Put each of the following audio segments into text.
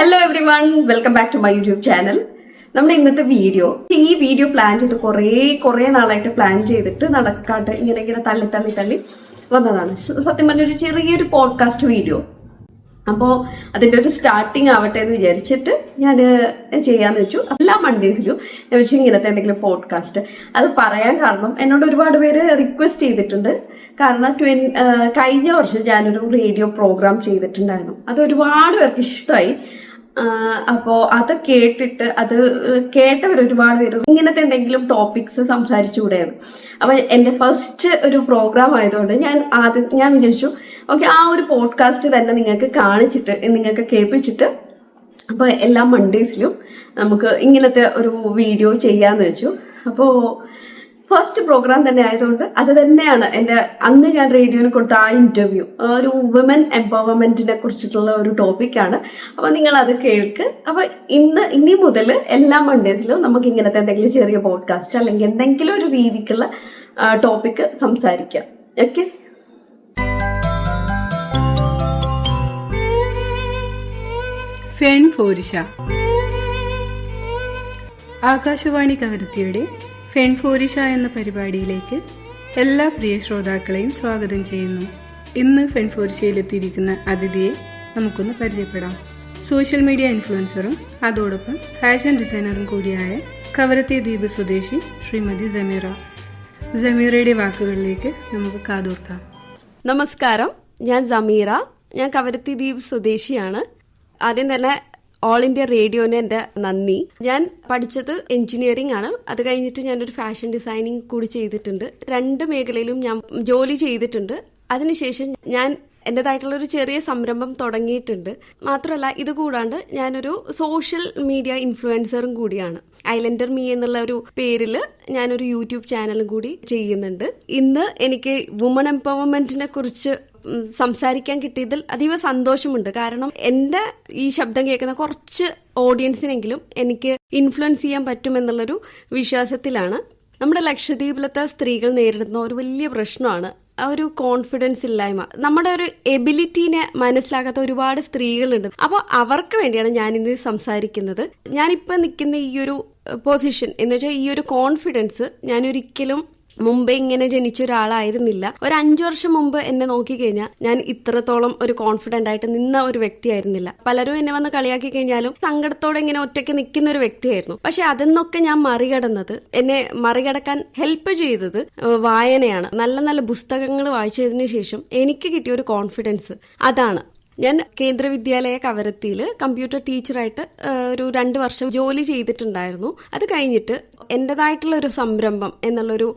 Hello everyone welcome back to my YouTube channel നമ്മുടെ ഇന്നത്തെ video ഈ വീഡിയോ പ്ലാൻ ചെയ്ത് കുറേ കുറേ നാളായിട്ട് പ്ലാൻ ചെയ്തിട്ട് നടക്കാട്ട് ഇങ്ങനെ ഇങ്ങനെ തള്ളി തള്ളി തള്ളി വന്നതാണ്. സത്യം പറഞ്ഞ ഒരു ചെറിയൊരു പോഡ്കാസ്റ്റ് വീഡിയോ അപ്പോൾ അതിന്റെ ഒരു സ്റ്റാർട്ടിങ് ആവട്ടെ എന്ന് വിചാരിച്ചിട്ട് ഞാൻ ചെയ്യാന്ന് വെച്ചു. എല്ലാ മൺഡേസിലും ഞാൻ വെച്ചു ഇങ്ങനത്തെ എന്തെങ്കിലും പോഡ്കാസ്റ്റ് അത് പറയാൻ കാരണം എന്നോട് ഒരുപാട് പേര് റിക്വസ്റ്റ് ചെയ്തിട്ടുണ്ട്. കാരണം ട്വൻ കഴിഞ്ഞ വർഷം ഞാനൊരു റേഡിയോ പ്രോഗ്രാം ചെയ്തിട്ടുണ്ടായിരുന്നു. അത് ഒരുപാട് പേർക്ക് ഇഷ്ടമായി. അപ്പോൾ അത് കേട്ടിട്ട് അത് കേട്ടവർ ഒരുപാട് പേര് ഇങ്ങനത്തെ എന്തെങ്കിലും ടോപ്പിക്സ് സംസാരിച്ചുകൂടെയാണ് അപ്പം എന്റെ ഫസ്റ്റ് ഒരു പ്രോഗ്രാം ആയതുകൊണ്ട് ഞാൻ ആദ്യം ഞാൻ വിചാരിച്ചു ഓക്കെ ആ ഒരു പോഡ്കാസ്റ്റ് തന്നെ നിങ്ങൾക്ക് കാണിച്ചിട്ട് നിങ്ങൾക്ക് കേൾപ്പിച്ചിട്ട് അപ്പോൾ എല്ലാ മൺഡേസിലും നമുക്ക് ഇങ്ങനത്തെ ഒരു വീഡിയോ ചെയ്യാന്ന് വെച്ചു. അപ്പോൾ ഫസ്റ്റ് പ്രോഗ്രാം തന്നെ ആയതുകൊണ്ട് അത് തന്നെയാണ് എന്റെ അന്ന് ഞാൻ റേഡിയോന് കൊടുത്ത ആ ഇന്റർവ്യൂ ഒരു വുമൻ എംപവർമെന്റിനെ കുറിച്ചിട്ടുള്ള ഒരു ടോപ്പിക്കാണ് അപ്പോൾ നിങ്ങൾ അത് കേൾക്ക്. അപ്പോൾ ഇന്ന് ഇനി മുതൽ എല്ലാ മൺഡേസിലും നമുക്ക് ഇങ്ങനത്തെ എന്തെങ്കിലും ചെറിയ പോഡ്കാസ്റ്റ് അല്ലെങ്കിൽ എന്തെങ്കിലും ഒരു രീതിക്കുള്ള ടോപ്പിക്ക് സംസാരിക്കാം. ഓക്കെ ആകാശവാണി കവരത്തിയുടെ ഫെൺ ഫോരിഷ എന്ന പരിപാടിയിലേക്ക് എല്ലാ പ്രിയ ശ്രോതാക്കളെയും സ്വാഗതം ചെയ്യുന്നു. ഇന്ന് ഫെൺഫോരിഷയിലെത്തിയിരിക്കുന്ന അതിഥിയെ നമുക്കൊന്ന് പരിചയപ്പെടാം. സോഷ്യൽ മീഡിയ ഇൻഫ്ലുവൻസറും അതോടൊപ്പം ഫാഷൻ ഡിസൈനറും കൂടിയായ കവരത്തി ദ്വീപ് സ്വദേശി ശ്രീമതി ജമീറ ജമീറയുടെ വാക്കുകളിലേക്ക് നമുക്ക് കാതോർക്കാം. നമസ്കാരം. ഞാൻ സമീറ. ഞാൻ കവരത്തി ദ്വീപ് സ്വദേശിയാണ്. ആദ്യം തന്നെ ഓൾ ഇന്ത്യ റേഡിയോന് എന്റെ നന്ദി. ഞാൻ പഠിച്ചത് എഞ്ചിനീയറിംഗ് ആണ്. അത് കഴിഞ്ഞിട്ട് ഞാനൊരു ഫാഷൻ ഡിസൈനിങ് കൂടി ചെയ്തിട്ടുണ്ട്. രണ്ട് മേഖലയിലും ഞാൻ ജോലി ചെയ്തിട്ടുണ്ട്. അതിനുശേഷം ഞാൻ എന്റെതായിട്ടുള്ള ഒരു ചെറിയ സംരംഭം തുടങ്ങിയിട്ടുണ്ട്. മാത്രമല്ല ഇത് കൂടാണ്ട് ഞാനൊരു സോഷ്യൽ മീഡിയ ഇൻഫ്ലുവൻസറും കൂടിയാണ്. ഐലൻഡർ മീ എന്നുള്ള ഒരു പേരിൽ ഞാനൊരു യൂട്യൂബ് ചാനലും കൂടി ചെയ്യുന്നുണ്ട്. ഇന്ന് എനിക്ക് വുമൺ എംപവർമെന്റിനെ കുറിച്ച് സംസാരിക്കാൻ കിട്ടിയതിൽ അതീവ സന്തോഷമുണ്ട്. കാരണം എന്റെ ഈ ശബ്ദം കേൾക്കുന്ന കുറച്ച് ഓഡിയൻസിനെങ്കിലും എനിക്ക് ഇൻഫ്ലുവൻസ് ചെയ്യാൻ പറ്റുമെന്നുള്ളൊരു വിശ്വാസത്തിലാണ്. നമ്മുടെ ലക്ഷദ്വീപിലത്തെ സ്ത്രീകൾ നേരിടുന്ന ഒരു വലിയ പ്രശ്നമാണ് ആ ഒരു കോൺഫിഡൻസ് ഇല്ലായ്മ. നമ്മുടെ ഒരു എബിലിറ്റിനെ മനസ്സിലാക്കാത്ത ഒരുപാട് സ്ത്രീകളുണ്ട്. അപ്പോൾ അവർക്ക് വേണ്ടിയാണ് ഞാൻ ഇന്ന് സംസാരിക്കുന്നത്. ഞാനിപ്പോൾ നിൽക്കുന്ന ഈ ഒരു പൊസിഷൻ എന്ന് വെച്ചാൽ ഈ ഒരു കോൺഫിഡൻസ് ഞാൻ ഒരിക്കലും മുമ്പേ ഇങ്ങനെ ജനിച്ച ഒരാളായിരുന്നില്ല. ഒരു അഞ്ചു വർഷം മുമ്പ് എന്നെ നോക്കിക്കഴിഞ്ഞാൽ ഞാൻ ഇത്രത്തോളം ഒരു കോൺഫിഡന്റ് ആയിട്ട് നിന്ന ഒരു വ്യക്തിയായിരുന്നില്ല. പലരും എന്നെ വന്ന് കളിയാക്കി കഴിഞ്ഞാലും സങ്കടത്തോടെ ഇങ്ങനെ ഒറ്റയ്ക്ക് നിൽക്കുന്ന ഒരു വ്യക്തിയായിരുന്നു. പക്ഷെ അതെന്നൊക്കെ ഞാൻ മറികടന്നത് എന്നെ മറികടക്കാൻ ഹെൽപ്പ് ചെയ്തത് വായനയാണ്. നല്ല നല്ല പുസ്തകങ്ങൾ വായിച്ചതിന് ശേഷം എനിക്ക് കിട്ടിയ ഒരു കോൺഫിഡൻസ് അതാണ്. ഞാൻ കേന്ദ്ര വിദ്യാലയ കവരത്തിയിൽ കമ്പ്യൂട്ടർ ടീച്ചറായിട്ട് ഒരു രണ്ട് വർഷം ജോലി ചെയ്തിട്ടുണ്ടായിരുന്നു. അത് കഴിഞ്ഞിട്ട് എന്റെതായിട്ടുള്ള ഒരു സംരംഭം എന്നുള്ളൊരു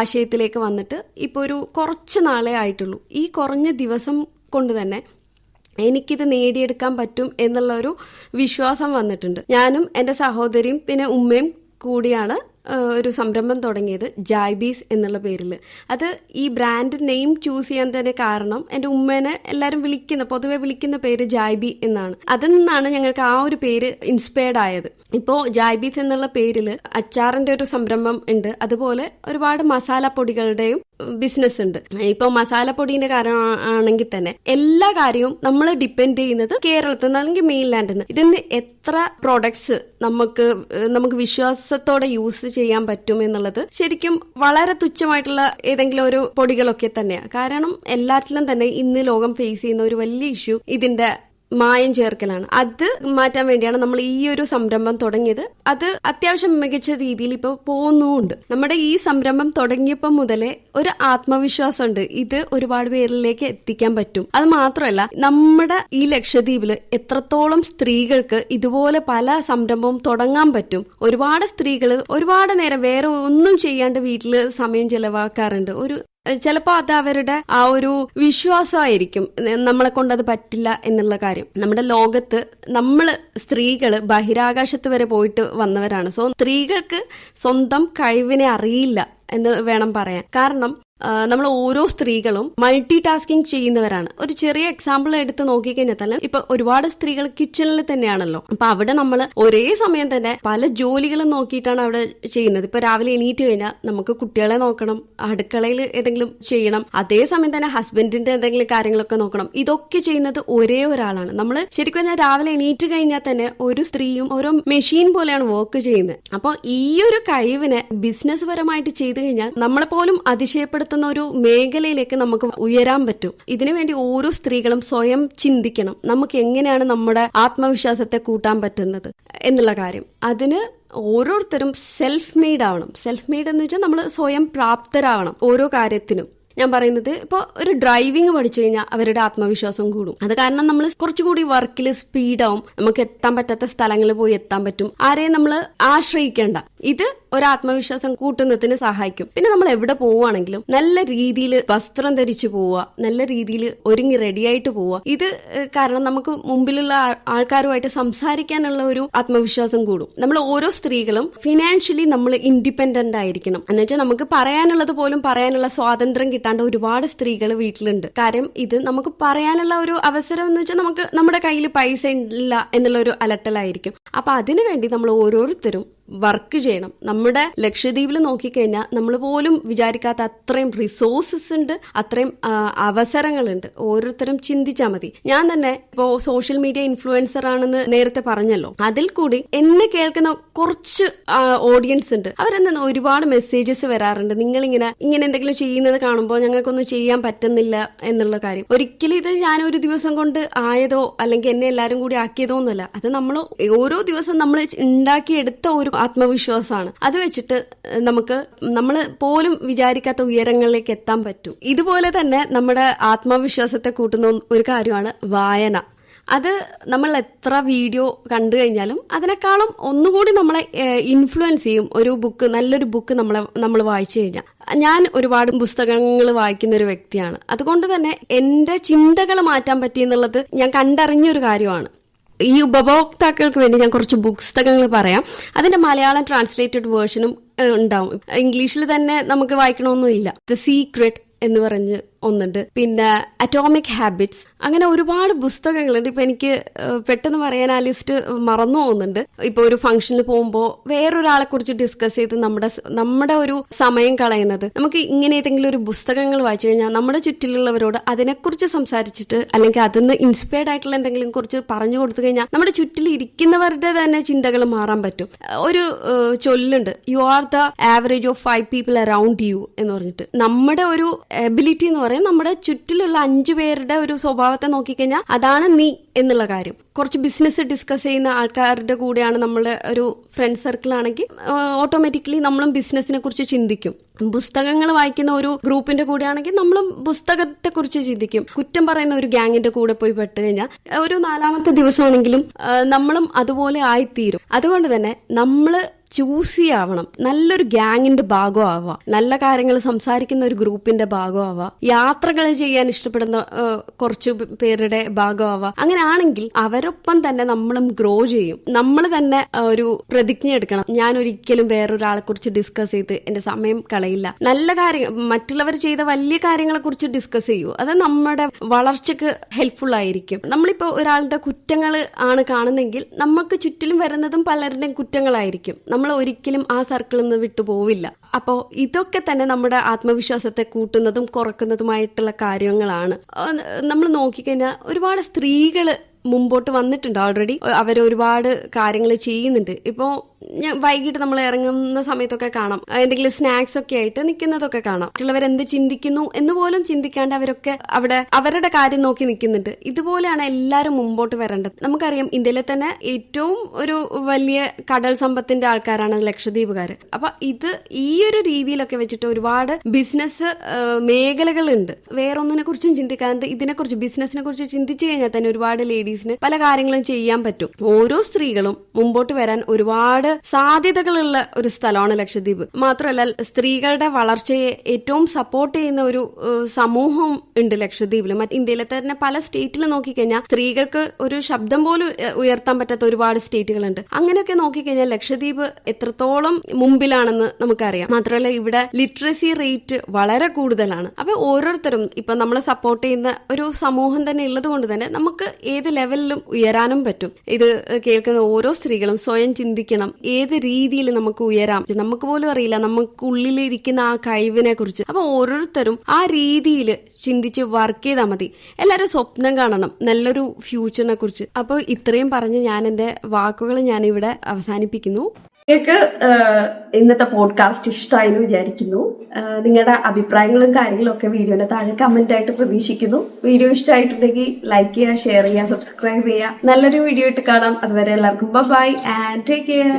ആശയത്തിലേക്ക് വന്നിട്ട് ഇപ്പോൾ ഒരു കുറച്ച് നാളേ ആയിട്ടുള്ളൂ. ഈ കുറഞ്ഞ ദിവസം കൊണ്ട് തന്നെ എനിക്കിത് നേടിയെടുക്കാൻ പറ്റും എന്നുള്ള ഒരു വിശ്വാസം വന്നിട്ടുണ്ട്. ഞാനും എന്റെ സഹോദരിയും പിന്നെ ഉമ്മയും കൂടിയാണ് ഒരു സംരംഭം തുടങ്ങിയത് ജായ്ബീസ് എന്നുള്ള പേരിൽ അത് ഈ ബ്രാൻഡ് നെയിം ചൂസ് ചെയ്യാൻ തന്നെ കാരണം എന്റെ ഉമ്മേനെ എല്ലാവരും വിളിക്കുന്ന പൊതുവെ വിളിക്കുന്ന പേര് ജായ്ബി എന്നാണ്. അതിൽ നിന്നാണ് ഞങ്ങൾക്ക് ആ ഒരു പേര് ഇൻസ്പയർഡ് ആയത്. ഇപ്പോൾ ജായ്ബീസ് എന്നുള്ള പേരിൽ അച്ചാറിന്റെ ഒരു സംരംഭം ഉണ്ട്. അതുപോലെ ഒരുപാട് മസാലപ്പൊടികളുടെയും ബിസിനസ് ഉണ്ട്. ഇപ്പോൾ മസാലപ്പൊടിന്റെ കാര്യം ആണെങ്കിൽ തന്നെ എല്ലാ കാര്യവും നമ്മൾ ഡിപ്പെൻഡ് ചെയ്യുന്നത് കേരളത്തിൽ നിന്ന് അല്ലെങ്കിൽ മെയിൻലാൻഡിൽ നിന്ന് ഇതിന് എത്ര പ്രോഡക്ട്സ് നമുക്ക് നമുക്ക് വിശ്വാസത്തോടെ യൂസ് ചെയ്യാൻ പറ്റും എന്നുള്ളത് ശരിക്കും വളരെ തുച്ഛമായിട്ടുള്ള ഏതെങ്കിലും ഒരു പൊടികളൊക്കെ തന്നെയാണ് കാരണം എല്ലാറ്റിലും തന്നെ ഇന്ന് ലോകം ഫേസ് ചെയ്യുന്ന ഒരു വലിയ ഇഷ്യൂ ഇതിന്റെ മായം ചേർക്കലാണ്. അത് മാറ്റാൻ വേണ്ടിയാണ് നമ്മൾ ഈ ഒരു സംരംഭം തുടങ്ങിയത്. അത് അത്യാവശ്യം മികച്ച രീതിയിൽ ഇപ്പോൾ പോകുന്നുമുണ്ട്. നമ്മുടെ ഈ സംരംഭം തുടങ്ങിയപ്പോൾ മുതലേ ഒരു ആത്മവിശ്വാസമുണ്ട്. ഇത് ഒരുപാട് പേരിലേക്ക് എത്തിക്കാൻ പറ്റും. അത് മാത്രമല്ല നമ്മുടെ ഈ ലക്ഷദ്വീപിൽ എത്രത്തോളം സ്ത്രീകൾക്ക് ഇതുപോലെ പല സംരംഭവും തുടങ്ങാൻ പറ്റും. ഒരുപാട് സ്ത്രീകൾ ഒരുപാട് നേരം വേറെ ഒന്നും ചെയ്യാണ്ട് വീട്ടിൽ സമയം ചെലവാക്കാറുണ്ട്. ഒരു ചിലപ്പോൾ അത് അവരുടെ ആ ഒരു വിശ്വാസമായിരിക്കും. നമ്മളെ കൊണ്ട് അത് പറ്റില്ല എന്നുള്ള കാര്യം. നമ്മുടെ ലോകത്ത് നമ്മൾ സ്ത്രീകൾ ബഹിരാകാശത്ത് വരെ പോയിട്ട് വന്നവരാണ്. സോ സ്ത്രീകൾക്ക് സ്വന്തം കഴിവിനെ അറിയില്ല എന്ന് വേണം പറയാൻ. കാരണം നമ്മൾ ഓരോ സ്ത്രീകളും മൾട്ടി ടാസ്കിങ് ചെയ്യുന്നവരാണ്. ഒരു ചെറിയ എക്സാമ്പിൾ എടുത്ത് നോക്കിക്കഴിഞ്ഞാൽ തന്നെ ഇപ്പൊ ഒരുപാട് സ്ത്രീകൾ കിച്ചണിൽ തന്നെയാണല്ലോ. അപ്പൊ അവിടെ നമ്മൾ ഒരേ സമയം തന്നെ പല ജോലികളും നോക്കിയിട്ടാണ് അവിടെ ചെയ്യുന്നത്. ഇപ്പൊ രാവിലെ എണീറ്റ് കഴിഞ്ഞാൽ നമുക്ക് കുട്ടികളെ നോക്കണം അടുക്കളയിൽ എന്തെങ്കിലും ചെയ്യണം അതേ സമയം തന്നെ ഹസ്ബൻഡിന്റെ എന്തെങ്കിലും കാര്യങ്ങളൊക്കെ നോക്കണം. ഇതൊക്കെ ചെയ്യുന്നത് ഒരേ ഒരാളാണ്. നമ്മൾ ശരിക്കും പറഞ്ഞാൽ രാവിലെ എണീറ്റ് കഴിഞ്ഞാൽ തന്നെ ഒരു സ്ത്രീയും ഓരോ മെഷീൻ പോലെയാണ് വർക്ക് ചെയ്യുന്നത്. അപ്പോൾ ഈ ഒരു കഴിവിനെ ബിസിനസ് പരമായിട്ട് ചെയ്തു കഴിഞ്ഞാൽ നമ്മളെ പോലും അതിശയപ്പെടുത്തുന്ന ഒരു മേഖലയിലേക്ക് നമുക്ക് ഉയരാൻ പറ്റും. ഇതിനുവേണ്ടി ഓരോ സ്ത്രീകളും സ്വയം ചിന്തിക്കണം. നമുക്ക് എങ്ങനെയാണ് നമ്മുടെ ആത്മവിശ്വാസത്തെ കൂട്ടാൻ പറ്റുന്നത് എന്നുള്ള കാര്യം. അതിന് ഓരോരുത്തരും സെൽഫ് മെയ്ഡ് ആവണം. സെൽഫ് മെയ്ഡ് എന്ന് വെച്ചാൽ നമ്മൾ സ്വയം പ്രാപ്തരാവണം ഓരോ കാര്യത്തിനും. ഞാൻ പറയുന്നത് ഇപ്പോൾ ഒരു ഡ്രൈവിംഗ് പഠിച്ചു കഴിഞ്ഞാൽ അവരുടെ ആത്മവിശ്വാസം കൂടും. അത് കാരണം നമ്മൾ കുറച്ചുകൂടി വർക്കിൽ സ്പീഡാവും നമുക്ക് എത്താൻ പറ്റാത്ത സ്ഥലങ്ങളിൽ പോയി എത്താൻ പറ്റും. ആരെയും നമ്മൾ ആശ്രയിക്കേണ്ട. ഇത് ഒരു ആത്മവിശ്വാസം കൂട്ടുന്നതിന് സഹായിക്കും. പിന്നെ നമ്മൾ എവിടെ പോവുകയാണെങ്കിലും നല്ല രീതിയിൽ വസ്ത്രം ധരിച്ചു പോവുക നല്ല രീതിയിൽ ഒരുങ്ങി റെഡിയായിട്ട് പോവുക. ഇത് കാരണം നമുക്ക് മുമ്പിലുള്ള ആൾക്കാരുമായിട്ട് സംസാരിക്കാനുള്ള ഒരു ആത്മവിശ്വാസം കൂടും. നമ്മൾ ഓരോ സ്ത്രീകളും ഫിനാൻഷ്യലി നമ്മൾ ഇൻഡിപെൻഡന്റ് ആയിരിക്കണം. എന്നുവെച്ചാൽ നമുക്ക് പറയാനുള്ളത് പോലും പറയാനുള്ള സ്വാതന്ത്ര്യം കിട്ടാണ്ട് ഒരുപാട് സ്ത്രീകൾ വീട്ടിലുണ്ട്. കാര്യം ഇത് നമുക്ക് പറയാനുള്ള ഒരു അവസരം എന്ന് വെച്ചാൽ നമുക്ക് നമ്മുടെ കയ്യിൽ പൈസ ഇല്ല എന്നുള്ള ഒരു അലട്ടലായിരിക്കും. അപ്പൊ അതിനു വേണ്ടി നമ്മൾ ഓരോരുത്തരും വർക്ക് ചെയ്യണം. നമ്മുടെ ലക്ഷദ്വീപിൽ നോക്കിക്കഴിഞ്ഞാൽ നമ്മൾ പോലും വിചാരിക്കാത്ത അത്രയും റിസോഴ്സസ് ഉണ്ട് അത്രയും അവസരങ്ങളുണ്ട്. ഓരോരുത്തരും ചിന്തിച്ചാൽ മതി. ഞാൻ തന്നെ ഇപ്പോ സോഷ്യൽ മീഡിയ ഇൻഫ്ലുവൻസർ ആണെന്ന് നേരത്തെ പറഞ്ഞല്ലോ. അതിൽ കൂടി എന്നെ കേൾക്കുന്ന കുറച്ച് ഓഡിയൻസ് ഉണ്ട്. അവരെന്താ ഒരുപാട് മെസ്സേജസ് വരാറുണ്ട്. നിങ്ങൾ ഇങ്ങനെ ഇങ്ങനെ എന്തെങ്കിലും ചെയ്യുന്നത് കാണുമ്പോൾ ഞങ്ങൾക്കൊന്നും ചെയ്യാൻ പറ്റുന്നില്ല എന്നുള്ള കാര്യം. ഒരിക്കലും ഇത് ഞാൻ ഒരു ദിവസം കൊണ്ട് ആയതോ അല്ലെങ്കിൽ എന്നെ എല്ലാവരും കൂടി ആക്കിയതോ ഒന്നുമല്ല. അത് നമ്മൾ ഓരോ ദിവസം നമ്മൾ ഉണ്ടാക്കിയെടുത്ത ഒരു ആത്മവിശ്വാസമാണ്. അത് വെച്ചിട്ട് നമുക്ക് നമ്മൾ പോലും വിചാരിക്കാത്ത ഉയരങ്ങളിലേക്ക് എത്താൻ പറ്റും. ഇതുപോലെ തന്നെ നമ്മുടെ ആത്മവിശ്വാസത്തെ കൂട്ടുന്ന ഒരു കാര്യമാണ് വായന. അത് നമ്മൾ എത്ര വീഡിയോ കണ്ടു കഴിഞ്ഞാലും അതിനേക്കാളും ഒന്നുകൂടി നമ്മളെ ഇൻഫ്ലുവൻസ് ചെയ്യും. ഒരു ബുക്ക് നല്ലൊരു ബുക്ക് നമ്മളെ നമ്മൾ വായിച്ചു കഴിഞ്ഞാൽ. ഞാൻ ഒരുപാട് പുസ്തകങ്ങൾ വായിക്കുന്ന ഒരു വ്യക്തിയാണ്. അതുകൊണ്ട് തന്നെ എന്റെ ചിന്തകൾ മാറ്റാൻ പറ്റി എന്നുള്ളത് ഞാൻ കണ്ടറിഞ്ഞൊരു കാര്യമാണ്. ഈ ഉപഭോക്താക്കൾക്ക് വേണ്ടി ഞാൻ കുറച്ച് പുസ്തകങ്ങൾ പറയാം. അതിന്റെ മലയാളം ട്രാൻസ്ലേറ്റഡ് വേർഷനും ഉണ്ടാവും. ഇംഗ്ലീഷിൽ തന്നെ നമുക്ക് വായിക്കണമൊന്നുമില്ല. ദ സീക്രട്ട് എന്ന് പറഞ്ഞ് ഒന്നുണ്ട്. പിന്നെ അറ്റോമിക് ഹാബിറ്റ്സ് അങ്ങനെ ഒരുപാട് പുസ്തകങ്ങളുണ്ട്. ഇപ്പൊ എനിക്ക് പെട്ടെന്ന് പറയാൻ ആ ലിസ്റ്റ് മറന്നു പോകുന്നുണ്ട്. ഇപ്പൊ ഒരു ഫംഗ്ഷനിൽ പോകുമ്പോൾ വേറൊരാളെ കുറിച്ച് ഡിസ്കസ് ചെയ്ത് നമ്മുടെ നമ്മുടെ ഒരു സമയം കളയുന്നത്. നമുക്ക് ഇങ്ങനെ ഏതെങ്കിലും ഒരു പുസ്തകങ്ങൾ വായിച്ചു കഴിഞ്ഞാൽ നമ്മുടെ ചുറ്റിലുള്ളവരോട് അതിനെക്കുറിച്ച് സംസാരിച്ചിട്ട് അല്ലെങ്കിൽ അതിൽ നിന്ന് ഇൻസ്പയർഡ് ആയിട്ടുള്ള എന്തെങ്കിലും കുറിച്ച് പറഞ്ഞു കൊടുത്തു കഴിഞ്ഞാൽ നമ്മുടെ ചുറ്റിൽ ഇരിക്കുന്നവരുടെ തന്നെ ചിന്തകൾ മാറാൻ പറ്റും. ഒരു ചൊല്ലുണ്ട്. You are the average of five people around you എന്ന് പറഞ്ഞിട്ട്. നമ്മുടെ ഒരു എബിലിറ്റി എന്ന് പറയുന്നത് നമ്മുടെ ചുറ്റിലുള്ള അഞ്ചു പേരുടെ ഒരു സ്വഭാവത്തെ നോക്കിക്കഴിഞ്ഞാൽ അതാണ് നീ എന്നുള്ള കാര്യം. കുറച്ച് ബിസിനസ് ഡിസ്കസ് ചെയ്യുന്ന ആൾക്കാരുടെ കൂടെയാണ് നമ്മുടെ ഒരു ഫ്രണ്ട് സർക്കിൾ ആണെങ്കിൽ ഓട്ടോമാറ്റിക്കലി നമ്മളും ബിസിനസിനെ കുറിച്ച് ചിന്തിക്കും. പുസ്തകങ്ങൾ വായിക്കുന്ന ഒരു ഗ്രൂപ്പിന്റെ കൂടെയാണെങ്കിൽ നമ്മളും പുസ്തകത്തെ കുറിച്ച് ചിന്തിക്കും. കുറ്റം പറയുന്ന ഒരു ഗ്യാങ്ങിന്റെ കൂടെ പോയി പെട്ട് കഴിഞ്ഞാൽ ഒരു നാലാമത്തെ ദിവസമാണെങ്കിലും നമ്മളും അതുപോലെ ആയിത്തീരും. അതുകൊണ്ട് തന്നെ നമ്മൾ ചൂസി ആവണം. നല്ലൊരു ഗ്യാങ്ങിന്റെ ഭാഗമാവുക നല്ല കാര്യങ്ങൾ സംസാരിക്കുന്ന ഒരു ഗ്രൂപ്പിന്റെ ഭാഗം ഭാഗമാവുക യാത്രകൾ ചെയ്യാൻ ഇഷ്ടപ്പെടുന്ന കുറച്ച് പേരുടെ ഭാഗം അങ്ങനെ ആണെങ്കിൽ അവരൊപ്പം തന്നെ നമ്മളും ഗ്രോ ചെയ്യും. നമ്മൾ തന്നെ ഒരു പ്രതിജ്ഞ എടുക്കണം. ഞാൻ ഒരിക്കലും വേറൊരാളെ കുറിച്ച് ഡിസ്കസ് ചെയ്ത് എന്റെ സമയം കളയില്ല. നല്ല കാര്യം മറ്റുള്ളവർ ചെയ്ത വലിയ കാര്യങ്ങളെ കുറിച്ച് ഡിസ്കസ് ചെയ്യൂ. അത് നമ്മുടെ വളർച്ചയ്ക്ക് ഹെൽപ്ഫുൾ ആയിരിക്കും. നമ്മളിപ്പോ ഒരാളുടെ കുറ്റങ്ങൾ ആണ് കാണുന്നെങ്കിൽ നമുക്ക് ചുറ്റിലും വരുന്നതും പലരുടെയും കുറ്റങ്ങളായിരിക്കും. നമ്മൾ ഒരിക്കലും ആ സർക്കിളിൽ നിന്ന് വിട്ടു പോവില്ല ഇതൊക്കെ തന്നെ നമ്മുടെ ആത്മവിശ്വാസത്തെ കൂട്ടുന്നതും കുറക്കുന്നതുമായിട്ടുള്ള കാര്യങ്ങളാണ്. നമ്മൾ നോക്കിക്കഴിഞ്ഞാൽ ഒരുപാട് സ്ത്രീകൾ മുമ്പോട്ട് വന്നിട്ടുണ്ട് ഓൾറെഡി അവർ ഒരുപാട് കാര്യങ്ങൾ ചെയ്യുന്നുണ്ട്. ഇപ്പോൾ വൈകിട്ട് നമ്മൾ ഇറങ്ങുന്ന സമയത്തൊക്കെ കാണാം. എന്തെങ്കിലും സ്നാക്സ് ഒക്കെ ആയിട്ട് നിൽക്കുന്നതൊക്കെ കാണാം. മറ്റുള്ളവർ എന്ത് ചിന്തിക്കുന്നു എന്ന് പോലും ചിന്തിക്കാണ്ട് അവരൊക്കെ അവിടെ അവരുടെ കാര്യം നോക്കി നിൽക്കുന്നുണ്ട് ഇതുപോലെയാണ് എല്ലാവരും മുമ്പോട്ട് വരേണ്ടത്. നമുക്കറിയാം ഇന്ത്യയിലെ തന്നെ ഏറ്റവും ഒരു വലിയ കടൽ സമ്പത്തിന്റെ ആൾക്കാരാണ് ലക്ഷദ്വീപുകാർ അപ്പൊ ഇത് ഈ ഒരു രീതിയിലൊക്കെ വെച്ചിട്ട് ഒരുപാട് ബിസിനസ് മേഖലകളുണ്ട്. വേറൊന്നിനെ കുറിച്ചും ചിന്തിക്കാണ്ട് ഇതിനെക്കുറിച്ച് ബിസിനസിനെ കുറിച്ച് ചിന്തിച്ചു കഴിഞ്ഞാൽ തന്നെ ഒരുപാട് ലേഡീസിന് പല കാര്യങ്ങളും ചെയ്യാൻ പറ്റും. ഓരോ സ്ത്രീകളും മുമ്പോട്ട് വരാൻ ഒരുപാട് സാധ്യതകളുള്ള ഒരു സ്ഥലമാണ് ലക്ഷദ്വീപ്. മാത്രമല്ല സ്ത്രീകളുടെ വളർച്ചയെ ഏറ്റവും സപ്പോർട്ട് ചെയ്യുന്ന ഒരു സമൂഹം ഉണ്ട് ലക്ഷദ്വീപിൽ മറ്റ് ഇന്ത്യയിലെ തന്നെ പല സ്റ്റേറ്റിൽ നോക്കിക്കഴിഞ്ഞാൽ സ്ത്രീകൾക്ക് ഒരു ശബ്ദം പോലും ഉയർത്താൻ പറ്റാത്ത ഒരുപാട് സ്റ്റേറ്റുകളുണ്ട് അങ്ങനെയൊക്കെ നോക്കിക്കഴിഞ്ഞാൽ ലക്ഷദ്വീപ് എത്രത്തോളം മുമ്പിലാണെന്ന് നമുക്കറിയാം. മാത്രമല്ല ഇവിടെ ലിറ്ററസി റേറ്റ് വളരെ കൂടുതലാണ്. അപ്പൊ ഓരോരുത്തരും ഇപ്പൊ നമ്മൾ സപ്പോർട്ട് ചെയ്യുന്ന ഒരു സമൂഹം തന്നെ ഉള്ളത് കൊണ്ട് തന്നെ നമുക്ക് ഏത് ലെവലിലും ഉയരാനും പറ്റും. ഇത് കേൾക്കുന്ന ഓരോ സ്ത്രീകളും സ്വയം ചിന്തിക്കണം ഏത് രീതിയിൽ നമുക്ക് ഉയരാം? നമുക്ക് പോലും അറിയില്ല. നമുക്ക് ഉള്ളിലിരിക്കുന്ന ആ കഴിവിനെ കുറിച്ച്. അപ്പൊ ഓരോരുത്തരും ആ രീതിയിൽ ചിന്തിച്ച് വർക്ക് ചെയ്താൽ മതി. എല്ലാവരും സ്വപ്നം കാണണം. നല്ലൊരു ഫ്യൂച്ചറിനെ കുറിച്ച്. അപ്പോൾ ഇത്രയും പറഞ്ഞ് ഞാൻ എന്റെ വാക്കുകൾ ഞാൻ ഇവിടെ അവസാനിപ്പിക്കുന്നു. നിങ്ങൾക്ക് ഇന്നത്തെ പോഡ്കാസ്റ്റ് ഇഷ്ടമായി എന്ന് വിചാരിക്കുന്നു നിങ്ങളുടെ അഭിപ്രായങ്ങളും കാര്യങ്ങളും ഒക്കെ വീഡിയോയുടെ താഴെ കമന്റ് ആയിട്ട് പ്രതീക്ഷിക്കുന്നു. വീഡിയോ ഇഷ്ടമായിട്ടുണ്ടെങ്കിൽ ലൈക്ക് ചെയ്യുക ഷെയർ ചെയ്യുക സബ്സ്ക്രൈബ് ചെയ്യുക. നല്ലൊരു വീഡിയോ ഇട്ട് കാണാം. അതുവരെ എല്ലാവർക്കും ബൈ ആൻഡ് ടേക്ക് കെയർ